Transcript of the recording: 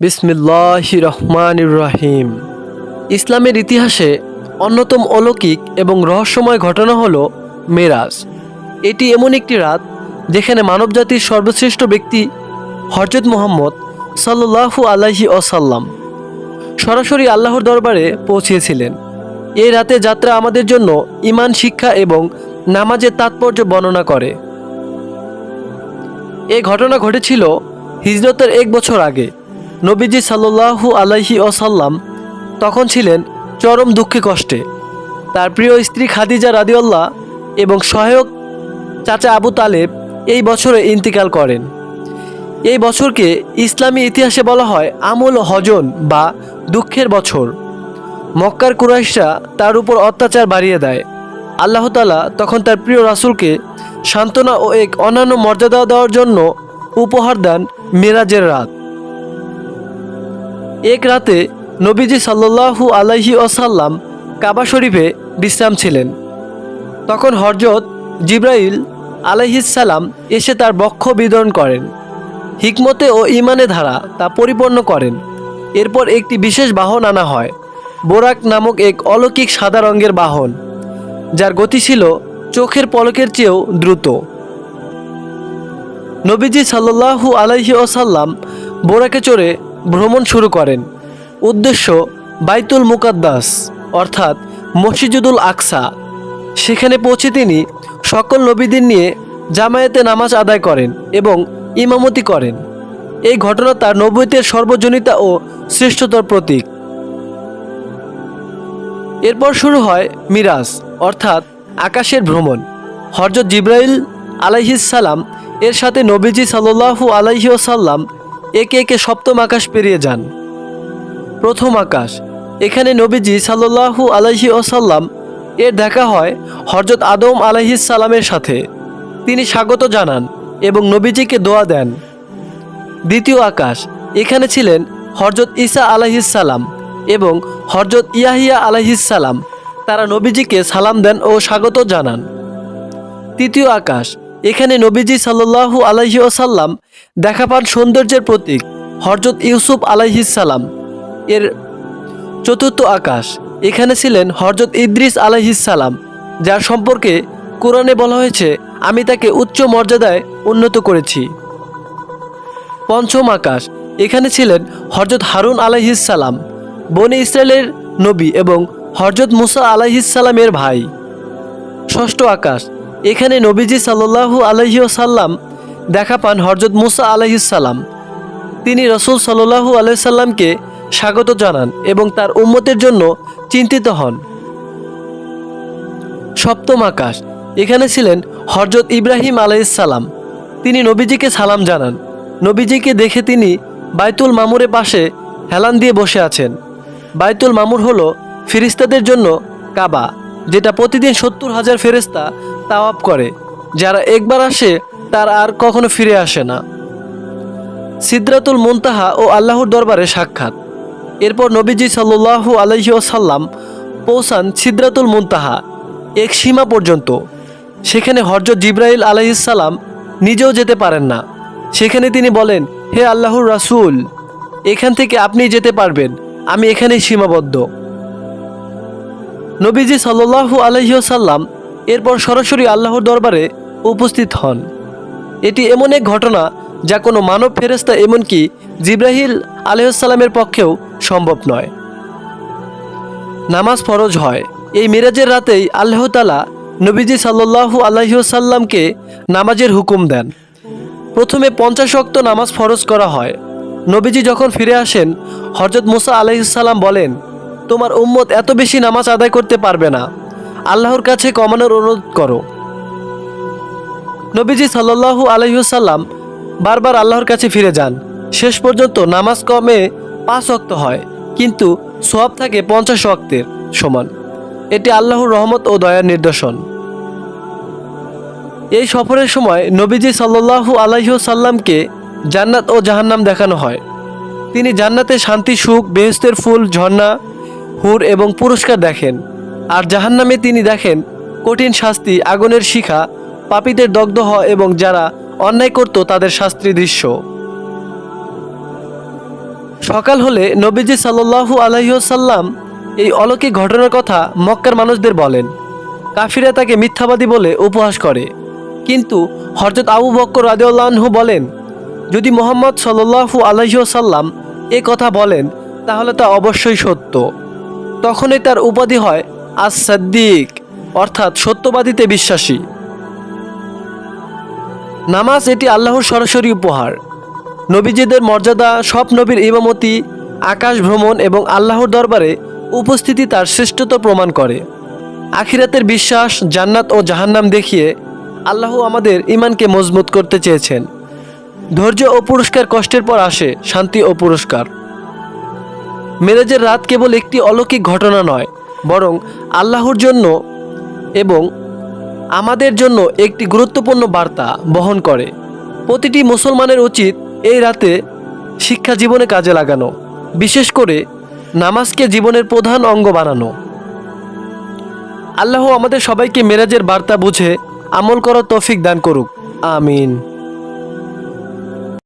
বিসমিল্লাহ রহমান রহিম। ইসলামের ইতিহাসে অন্যতম অলৌকিক এবং রহস্যময় ঘটনা হল মেরাজ। এটি এমন একটি রাত যেখানে মানবজাতির সর্বশ্রেষ্ঠ ব্যক্তি হরজত মোহাম্মদ সাল্লাহু আলাহি ওসাল্লাম সরাসরি আল্লাহর দরবারে পৌঁছিয়েছিলেন এই রাতে যাত্রা আমাদের জন্য ইমান শিক্ষা এবং নামাজের তাৎপর্য বর্ণনা করে। এ ঘটনা ঘটেছিল হিজরতের এক বছর আগে। নবীজি সাল্লাহু আলাইহি ওসাল্লাম তখন ছিলেন চরম দুঃখে কষ্টে। তার প্রিয় স্ত্রী খাদিজা রাদিউল্লাহ এবং সহায়ক চাচা আবু তালেব এই বছরে ইন্তিকাল করেন। এই বছরকে ইসলামী ইতিহাসে বলা হয় আমল হজন বা দুঃখের বছর। মক্কার কুরাইশরা তার উপর অত্যাচার বাড়িয়ে দেয়। আল্লাহ তালা তখন তার প্রিয় রাসুলকে সান্ত্বনা ও এক অন্যান্য মর্যাদা দেওয়ার জন্য উপহার দেন মেরাজের রাত। এক রাতে নবীজি সাল্লাল্লাহু আলাইহি ওসাল্লাম কাবা শরীফে বিশ্রাম ছিলেন। তখন হরজত জিব্রাইল আলাইহিসাল্লাম এসে তার বক্ষ বিতরণ করেন। হিকমতে ও ইমানে ধারা তা পরিপূর্ণ করেন। এরপর একটি বিশেষ বাহন আনা হয়, বোরাক নামক এক অলৌকিক সাদা রঙের বাহন, যার গতি ছিল চোখের পলকের চেয়েও দ্রুত। নবীজি সাল্লাল্লাহু আলাইহি ওসাল্লাম বোরাকে চড়ে ভ্রমণ শুরু করেন। উদ্দেশ্য বাইতুল মুকাদ্দাস, অর্থাৎ মসজিদুল আকসা। সেখানে পৌঁছে তিনি সকল নবীদের নিয়ে জামায়াতে নামাজ আদায় করেন এবং ইমামতি করেন। এই ঘটনা তার নবীতের সর্বজনিতা ও শ্রেষ্ঠতার প্রতীক। এরপর শুরু হয় মিরাজ, অর্থাৎ আকাশের ভ্রমণ। হরজত জিব্রাইল আলাইহিস সালাম এর সাথে নবীজি সাল্লাহু আলাইহি ওসাল্লাম একে একে সপ্তম আকাশ পেরিয়ে যান। প্রথম আকাশ, এখানে নবীজি সাল্লাহু আলাইহি ওসাল্লাম এর দেখা হয় হরজত আদম আলাইহিস সালামের সাথে। তিনি স্বাগত জানান এবং নবীজিকে দোয়া দেন। দ্বিতীয় আকাশ, এখানে ছিলেন হরজত ইসা আলাইহিস সালাম এবং হরজত ইয়াহিয়া আলাইহিস সালাম। তারা নবীজিকে সালাম দেন ও স্বাগত জানান। তৃতীয় আকাশ এখানে নবীজি সাল্লাল্লাহু আলাইহি ওসাল্লাম দেখা পান সৌন্দর্যের প্রতীক হরজত ইউসুফ আলাইহিস সালাম। এর চতুর্থ আকাশ, এখানে ছিলেন হরজত ইদ্রিস আলাইহিস সালাম, যার সম্পর্কে কোরআনে বলা হয়েছে, আমি তাকে উচ্চ মর্যাদায় উন্নত করেছি। পঞ্চম আকাশ, এখানে ছিলেন হরজত হারুন আলাইহিস সালাম, বনি ইসরায়েলের নবী এবং হরজত মুসা আলাইহিস সালামের ভাই। ষষ্ঠ আকাশ এখানে নবীজি সাল্লাল্লাহু আলহি সাল্লাম দেখা পান হরজত মুসা আলহিস সালাম। তিনি রসুল সাল্লাল্লাহু আলহি সাল্লামকে স্বাগত জানান এবং তার উম্মতের জন্য চিন্তিত হন। সপ্তম আকাশ, এখানে ছিলেন হরজত ইব্রাহিম আলাইসাল্লাম তিনি নবীজিকে সালাম জানান। নবীজিকে দেখে তিনি বাইতুল মামুরের পাশে হেলান দিয়ে বসে আছেন। বাইতুল মামুর হল ফিরিস্তাদের জন্য কাবা। যেটা প্রতিদিন সত্তর হাজার ফেরেস্তা তাওয়াপ করে, যারা একবার আসে তার আর কখনো ফিরে আসে না। সিদ্রাতুল মুনতাহা ও আল্লাহর দরবারে সাক্ষাৎ। এরপর নবীজি সাল্লু আলহি সাল্লাম পৌঁছান সিদ্রাতুল মুনতাহা এক সীমা পর্যন্ত। সেখানে হরজত জিব্রাইল আলাইসাল্লাম নিজেও যেতে পারেন না। সেখানে তিনি বলেন, হে আল্লাহর রাসূল, এখান থেকে আপনি যেতে পারবেন, আমি এখানেই সীমাবদ্ধ। নবীজি সাল্লু আলহিসাল্লাম এরপর সরাসরি আল্লাহর দরবারে উপস্থিত হন। এটি এমন এক ঘটনা যা কোনো মানব ফেরেস্তা এমনকি জিব্রাহিল আলহিসাল্লামের পক্ষেও সম্ভব নয়। নামাজ ফরজ হয়। এই মিরাজের রাতেই আল্লাহ তালা নবীজি সাল্লু আলহিসাল্লামকে নামাজের হুকুম দেন। প্রথমে পঞ্চাশ অক্ত নামাজ ফরজ করা হয়। নবীজি যখন ফিরে আসেন হরজত মুসা আলহিসাল্লাম বলেন তোমার উম্মত এত বেশি নামাজ আদায় করতে পারবে না। আল্লাহর কাছে কমানোর অনুরোধ করো। নবীজি সাল্লাহু আলহিসাল্লাম বারবার আল্লাহর কাছে ফিরে যান। শেষ পর্যন্ত নামাজ কমে পাঁচ অক্ত হয়, কিন্তু সোয়াব থাকে পঞ্চাশ অক্তের সমান। এটি আল্লাহর রহমত ও দয়ার নিদর্শন। এই সফরের সময় নবীজি সাল্লাহু আলাইসাল্লামকে জান্নাত ও জাহান্নাম দেখানো হয়। তিনি জান্নাতে শান্তি, সুখ বেহেস্তের ফুল, ঝর্ণা হুর এবং পুরস্কার দেখেন। আর জাহান্নামে তিনি দেখেন, কঠিন শাস্তি, আগুনের শিখা, পাপীদের দগ্ধ হওয়া এবং যারা অন্যায় করত তাদের শাস্ত্রী দৃশ্য। সকাল হলে নবীজি সাল্লু আলহিহসাল্লাম এই অলৌকিক ঘটনার কথা মক্কার মানুষদের বলেন। কাফিরা তাকে মিথ্যাবাদী বলে উপহাস করে। কিন্তু হরজত আবু বক্কর রাদিউল্লাহু বলেন, যদি মোহাম্মদ সাল্লু আলহিহসাল্লাম এ কথা বলেন, তাহলে তা অবশ্যই সত্য। তখনই তার উপাধি হয় আস সাদ্দিক অর্থাৎ সত্যবাদীতে বিশ্বাসী। নামাজ এটি আল্লাহর সরাসরি উপহার। নবীজিদের মর্যাদা, সব নবীর ইমামতি, আকাশ ভ্রমণ এবং আল্লাহর দরবারে উপস্থিতি তার শ্রেষ্ঠত্ব প্রমাণ করে। আখিরাতের বিশ্বাস, জান্নাত ও জাহান্নাম দেখিয়ে আল্লাহ আমাদের ইমানকে মজবুত করতে চেয়েছেন। ধৈর্য ও পুরস্কার কষ্টের পর আসে শান্তি ও পুরস্কার। মেরেজের রাত কেবল একটি অলৌকিক ঘটনা নয়, বরং আল্লাহর জন্য এবং আমাদের জন্য একটি গুরুত্বপূর্ণ বার্তা বহন করে। প্রতিটি মুসলমানের উচিত এই রাতে শিক্ষা জীবনে কাজে লাগানো, বিশেষ করে নামাজকে জীবনের প্রধান অঙ্গ বানানো। আল্লাহ আমাদের সবাইকে মেরাজের বার্তা বুঝে আমল করার তৌফিক দান করুক। আমিন।